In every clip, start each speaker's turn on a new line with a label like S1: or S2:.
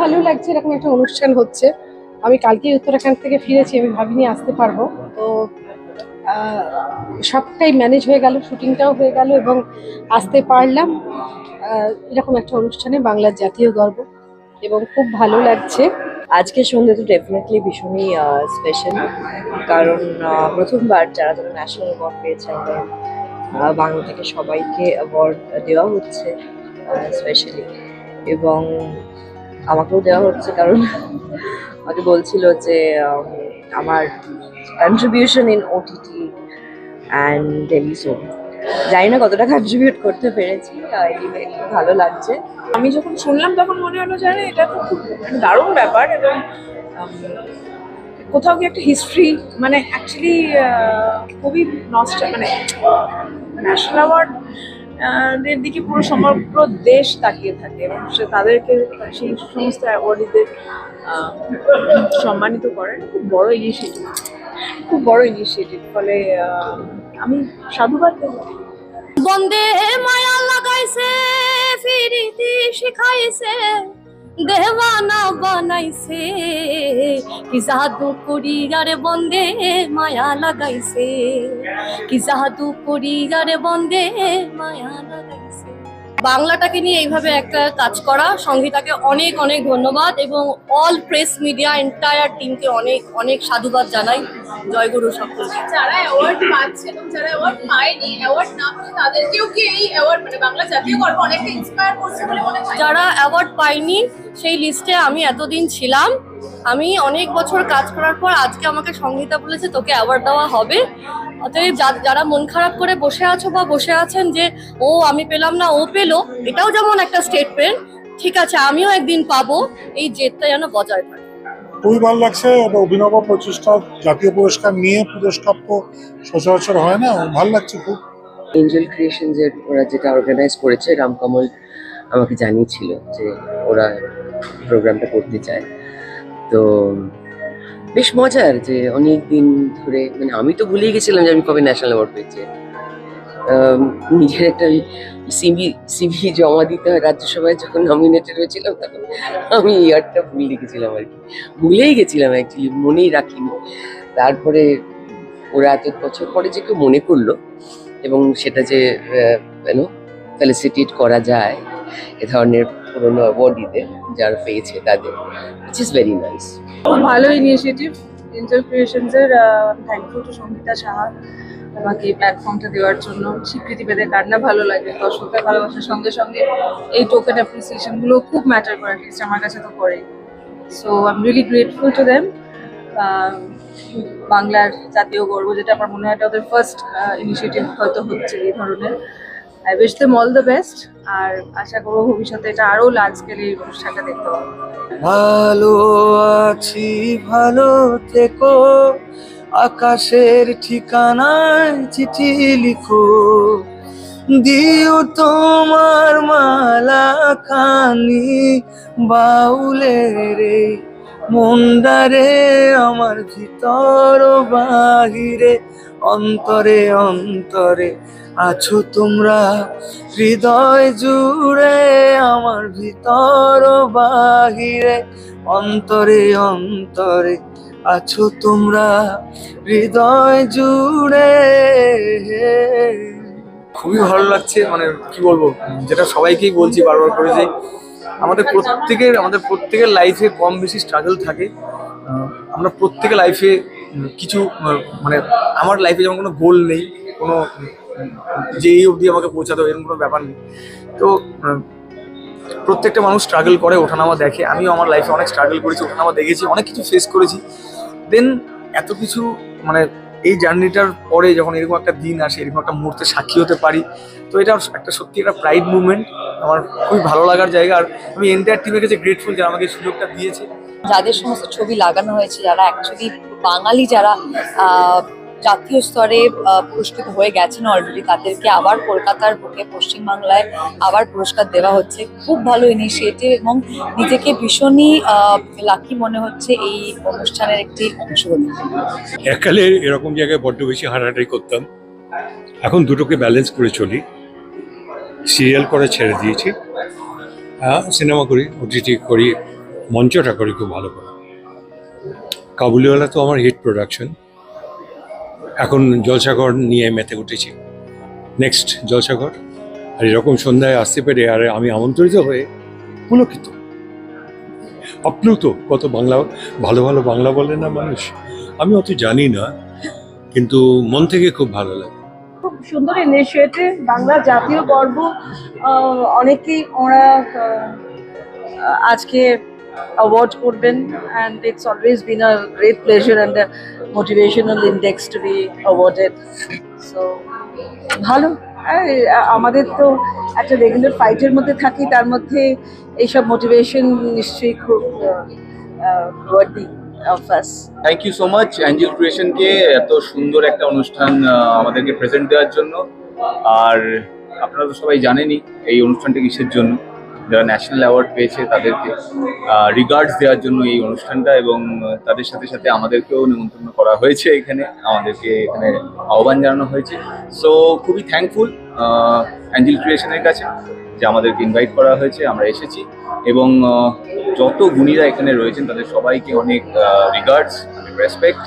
S1: ভালো লাগছে, এরকম একটা অনুষ্ঠান হচ্ছে। আমি কালকেই উত্তরাখণ্ড থেকে ফিরেছি, আমি ভাবিনি আসতে পারব। তো সবটাই ম্যানেজ হয়ে গেল শুটিংটাও হয়ে গেল এবং আসতে পারলাম। এরকম একটা অনুষ্ঠানে বাংলার জাতীয় গর্ব এবং খুব ভালো লাগছে।
S2: আজকের সন্ধ্যে তো ডেফিনেটলি ভীষণই স্পেশাল কারণ প্রথমবার যারা যারা ন্যাশনাল অ্যাওয়ার্ড পেয়েছে বাংলা থেকে সবাইকে অ্যাওয়ার্ড দেওয়া হচ্ছে স্পেশালি এবং আমাকেও দেওয়া হচ্ছে কারণ আমাকে বলছিল যে আমার কন্ট্রিবিউশন ইন ওটিটি অ্যান্ড টেলিসোন জানি না কতটা কন্ট্রিবিউট করতে পেরেছি ভালো লাগছে।
S3: আমি যখন শুনলাম তখন মনে হলো যে এটা তো খুব দারুণ ব্যাপার এবং কোথাও কি একটা হিস্ট্রি মানে অ্যাকচুয়ালি খুবই নষ্ট মানে ন্যাশনাল অ্যাওয়ার্ড দের দিকে পুরো সমগ্র দেশ তাকিয়ে থাকে এবং সে তাদেরকে সেই সমস্ত অ্যাওয়ার্ডিদের সম্মানিত করেন খুব বড় ইনিশিয়েটিভ খুব বড় ইনিশিয়েটিভ ফলে আমি সাধুবাদ দেবো
S4: বন্দে মায়া লাগাইছে, ফিরিতি শিখাইছে, দেওয়ানা বানাইছে। কি জাদু করি আরে বন্দে মায়া লাগাইছে। কি জাদু করি আরে বন্দে মায়া লাগাইছে। বাংলাটাকে নিয়ে এইভাবে একটা কাজ করা সংগীতাকে অনেক অনেক ধন্যবাদ এবং অল প্রেস মিডিয়া এন্টায়ার টিমকে অনেক অনেক সাধুবাদ জানাই। জয়গুরু সকলকে।
S5: যারা অ্যাওয়ার্ড পাচ্ছে এবং যারা অ্যাওয়ার্ড পায়নি অ্যাওয়ার্ড না পেলে তাদেরকেও কি এই অ্যাওয়ার্ড মানে বাংলা জাতীয় গর্ব অনেকটা ইন্সপায়ার করছে বলে মনে হয়?
S4: যারা অ্যাওয়ার্ড পাইনি সেই লিস্টে আমি এতদিন ছিলাম। আমি অনেক বছর কাজ করার পর আজকে আমাকে সংহিতা বলেছে তোকে অ্যাওয়ার্ড দেওয়া হবে। অতএব যারা মন খারাপ করে বসে আছো বা বসে আছেন যে ও আমি পেলাম না ও পেল এটাও যেমন একটা স্টেটমেন্ট ঠিক আছে আমিও একদিন পাবো। এই জেদটা যেন বজায় থাকে।
S6: খুবই ভালো লাগছে একটা অভিনব প্রচেষ্টা জাতীয় পুরস্কার নিয়ে পুরস্কার তো সচরাচর হয় না ভালো লাগছে খুব।
S2: এঞ্জেল ক্রিয়েশন যে ওরা যেটা অর্গানাইজ করেছে রামকমল আমাকে জানিয়েছিল যে ওরা প্রোগ্রামটা করতে চায়। তো বেশ মজার যে অনেক দিন ধরে মানে আমি তো ভুলেই গেছিলাম যে আমি কবে ন্যাশনাল অ্যাওয়ার্ড পেয়েছি। নিজের একটা সিভি সিভি জমা দিতে হয় রাজ্যসভায় যখন নমিনেটেড হয়েছিলাম, তখন আমি ইয়ারটা ভুলে গেছিলাম আর কি। ভুলেই গেছিলাম অ্যাকচুয়ালি মনেই রাখিনি। তারপরে ওরা এত বছর পরে যে কেউ মনে করল এবং সেটা যে কেন ফেলিসিটেট করা যায়, এ ধরনের পুরোনো অ্যাওয়ার্ডিদের যারা পেয়েছে তাদের ইট ইজ ভেরি নাইস
S3: খুব ভালো ইনিশিয়েটিভ এঞ্জেল ক্রিয়েশনস এর থ্যাংকফুল টু সঙ্গীতা সাহা আমাকে এই প্ল্যাটফর্মটা দেওয়ার জন্য। স্বীকৃতি পেতে কার না ভালো লাগে, দর্শকদের ভালোবাসার সঙ্গে সঙ্গে এই টোকেন অ্যাপ্রিসিয়েশনগুলো খুব ম্যাটার করে অ্যাটলিস্ট আমার কাছে তো করে। So I am really grateful to them বাংলার জাতীয় গর্ব, যেটা আমার মনে হয় এটা ওদের ফার্স্ট ইনিশিয়েটিভ হয়তো হচ্ছে এই ধরনের। I wish them all the best আর আশা করব ভবিষ্যতে এটা আরও লার্জ স্কেলে এই অনুষ্ঠানটা দেখতে পাবো।
S7: ভালো আছি, ভালো থেকো। আকাশের ঠিকানায় চিঠি লিখো। দিও তোমার মালা কানি বাউলের মন্দারে আমার ভিতর বাহিরে। অন্তরে অন্তরে আছো তোমরা। হৃদয় জুড়ে আমার ভিতর বাহিরে, অন্তরে অন্তরে আছো তোমরা। হৃদয় জুড়ে
S8: খুবই ভালো লাগছে মানে কি বলব, যেটা সবাইকেই বলছি বারবার করে যে আমাদের প্রত্যেকের আমাদের প্রত্যেকের লাইফে কম বেশি স্ট্রাগল থাকে। আমরা প্রত্যেকের লাইফে কিছু মানে আমার লাইফে যেমন কোনো গোল নেই, কোনো, যে এই অবধি আমাকে পৌঁছাতে এরকম কোনো ব্যাপার নেই। তো প্রত্যেকটা মানুষ স্ট্রাগল করে, ওঠানামা দেখে। আমিও আমার লাইফে অনেক স্ট্রাগল করেছি, ওঠানামা দেখেছি, অনেক কিছু ফেস করেছি। দেন এত কিছু মানে এই জার্নিটার পরে যখন এরকম একটা দিন আসে, এরকম একটা মুহূর্তে সাক্ষী হতে পারি, তো এটা একটা সত্যি একটা প্রাইড মুভমেন্ট আমার খুবই ভালো লাগার জায়গা। আর আমি এন্টায়ার টিমের কাছে গ্রেটফুল যারা আমাকে সুযোগটা দিয়েছে।
S2: যাদের সমস্ত ছবি লাগানো হয়েছে, যারা অ্যাকচুয়ালি বাঙালি যারা জাতীয় স্তরে পুরস্কৃত হয়ে গেছেন অলরেডি তাদেরকে আবার কলকাতার বুকে পশ্চিমবাংলায় আবার পুরস্কার দেওয়া হচ্ছে। খুব ভালো ইনিশিয়েটিভ এবং নিজেকে ভীষণই লাকি মনে হচ্ছে এই অনুষ্ঠানের একটি অংশ হতে
S9: এককালে এরকম জায়গায় বড্ড বেশি হাঁটাহাঁটি করতাম। এখন দুটোকে ব্যালেন্স করে চলি। সিরিয়াল করে ছেড়ে দিয়েছি। সিনেমা করি ওটিটি করি। মঞ্চটা করি খুব ভালো করে। কাবুলিওয়ালা তো আমার হিট প্রোডাকশন এখন জলসাগর নিয়ে মেতে উঠেছি। নেক্সট জলসাগর। আর এরকম সন্ধ্যায় আসতে পেরে আর আমি আমন্ত্রিত হয়ে পুলকিত। আপ্লুত কত বাংলা ভালো ভালো বাংলা বলে না মানুষ? আমি অত জানি না কিন্তু মন থেকে খুব ভালো লাগে।
S3: খুব সুন্দর বাংলা জাতীয় গর্ব অনেকেই ওরা আহ, আজকে অ্যাওয়ার্ড করবেন and it's always been a great pleasure and motivational index to be awarded so ভালো। আমাদের তো একটা রেগুলার ফাইটের মধ্যে থাকি, তার মধ্যে এইসব মোটিভেশন নিশ্চয়ই খুব us
S10: thank you so much Angel ক্রিয়েশনকে এত সুন্দর একটা অনুষ্ঠান আমাদেরকে প্রেজেন্ট দেওয়ার জন্য। আর আপনারা তো সবাই জানেনই এই অনুষ্ঠানটা কিসের জন্য। যারা ন্যাশনাল অ্যাওয়ার্ড পেয়েছে তাদেরকে রিগার্ডস দেওয়ার জন্য এই অনুষ্ঠানটা এবং তাদের সাথে সাথে আমাদেরকেও নিমন্ত্রণ করা হয়েছে এখানে, আমাদেরকে এখানে আহ্বান জানানো হয়েছে। সো খুবই থ্যাঙ্কফুল অ্যাঞ্জেল ক্রিয়েশনের কাছে যে আমাদেরকে ইনভাইট করা হয়েছে, আমরা এসেছি এবং যত গুণীরা এখানে রয়েছেন তাদের সবাইকে অনেক রিগার্ডস অনেক রেসপেক্ট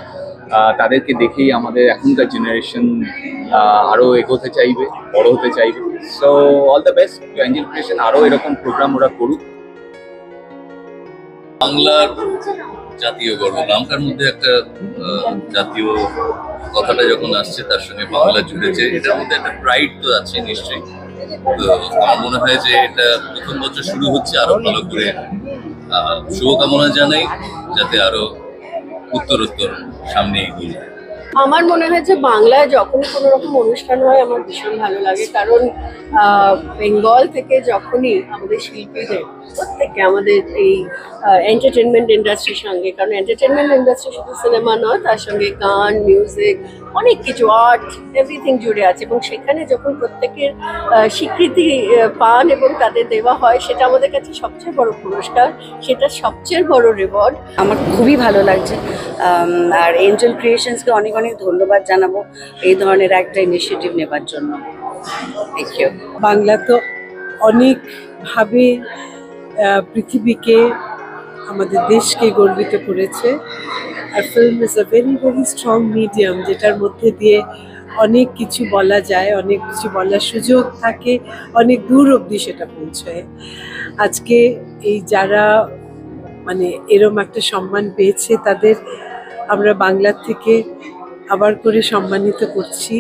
S10: তাদেরকে দেখেই আমাদের এখনকার জেনারেশন আরও এগোতে চাইবে, বড় হতে চাইবে। So all the best to Angel Creation আরও এরকম প্রোগ্রাম ওরা করুক।
S11: বাংলার জাতীয় গর্ব নামটার মধ্যে একটা জাতীয় কথাটা যখন আসছে, তার সঙ্গে বাংলা জুড়েছে, এটার মধ্যে একটা প্রাইড তো আছে নিশ্চয়ই। তো আমার মনে হয় যে এটা প্রথম বছর শুরু হচ্ছে, আরও ভালো করে শুভকামনা জানাই, যাতে আরও উত্তরোত্তর সামনে এগিয়ে যায়।
S12: আমার মনে হয় যে বাংলায় যখন কোনো রকম অনুষ্ঠান হয়, আমার ভীষণ ভালো লাগে। কারণ বেঙ্গল থেকে যখনই আমাদের শিল্পীদের প্রত্যেকে আমাদের এই এন্টারটেনমেন্ট ইন্ডাস্ট্রির সঙ্গে, কারণ এন্টারটেনমেন্ট ইন্ডাস্ট্রি শুধু সিনেমা নয়, তার সঙ্গে গান মিউজিক অনেক কিছু আর্ট এভরিথিং জুড়ে আছে। এবং সেখানে যখন প্রত্যেকের স্বীকৃতি পান এবং তাদের দেওয়া হয়, সেটা আমাদের কাছে সবচেয়ে বড় পুরস্কার সেটা সবচেয়ে বড় রেওয়ার্ড
S13: আমার খুবই ভালো লাগছে। আর এঞ্জেল ক্রিয়েশনসকে অনেক অনেক ধন্যবাদ জানাব এই ধরনের একটা ইনিশিয়েটিভ নেবার জন্য।
S14: বাংলা তো অনেকভাবে পৃথিবীকে আমাদের দেশকে গর্বিত করেছে। আর film is a very very strong medium যেটার মধ্যে দিয়ে অনেক কিছু বলা যায়, অনেক কিছু বলার সুযোগ থাকে, অনেক দূর অবধি সেটা পৌঁছয়। আজকে এই যারা মানে এরম একটা সম্মান পেয়েছে তাদের আমরা বাংলার থেকে আবার করে সম্মানিত করছি।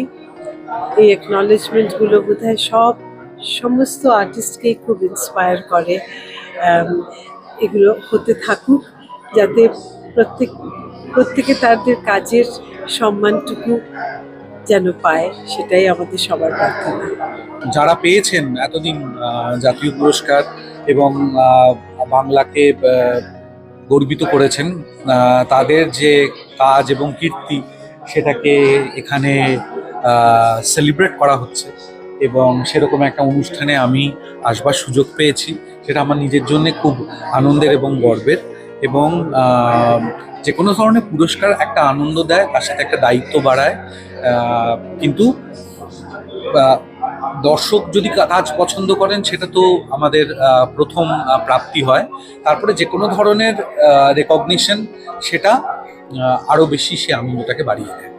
S14: এই অ্যাকনলেজমেন্টগুলো বোধহয় সব সমস্ত আর্টিস্টকেই খুব ইন্সপায়ার করে। এগুলো হতে থাকুক, যাতে প্রত্যেক, প্রত্যেকে তাদের কাজের সম্মানটুকু যেন পায়, সেটাই আমাদের সবার প্রার্থনা।
S15: যারা পেয়েছেন এতদিন জাতীয় পুরস্কার এবং বাংলাকে গর্বিত করেছেন তাদের যে কাজ এবং কীর্তি, সেটাকে এখানে সেলিব্রেট করা হচ্ছে। এবং সেরকম একটা অনুষ্ঠানে আমি আসবার সুযোগ পেয়েছি। সেটা আমার নিজের জন্য খুব আনন্দের এবং গর্বের এবং যে কোনো ধরনের পুরস্কার একটা আনন্দ দেয়, তার সাথে একটা দায়িত্ব বাড়ায়। কিন্তু দর্শক যদি কাজ পছন্দ করেন, সেটা তো আমাদের প্রথম প্রাপ্তি হয়। তারপরে যে কোনো ধরনের রেকগনিশন সেটা আরও বেশি সে আনন্দটাকে বাড়িয়ে দেয়।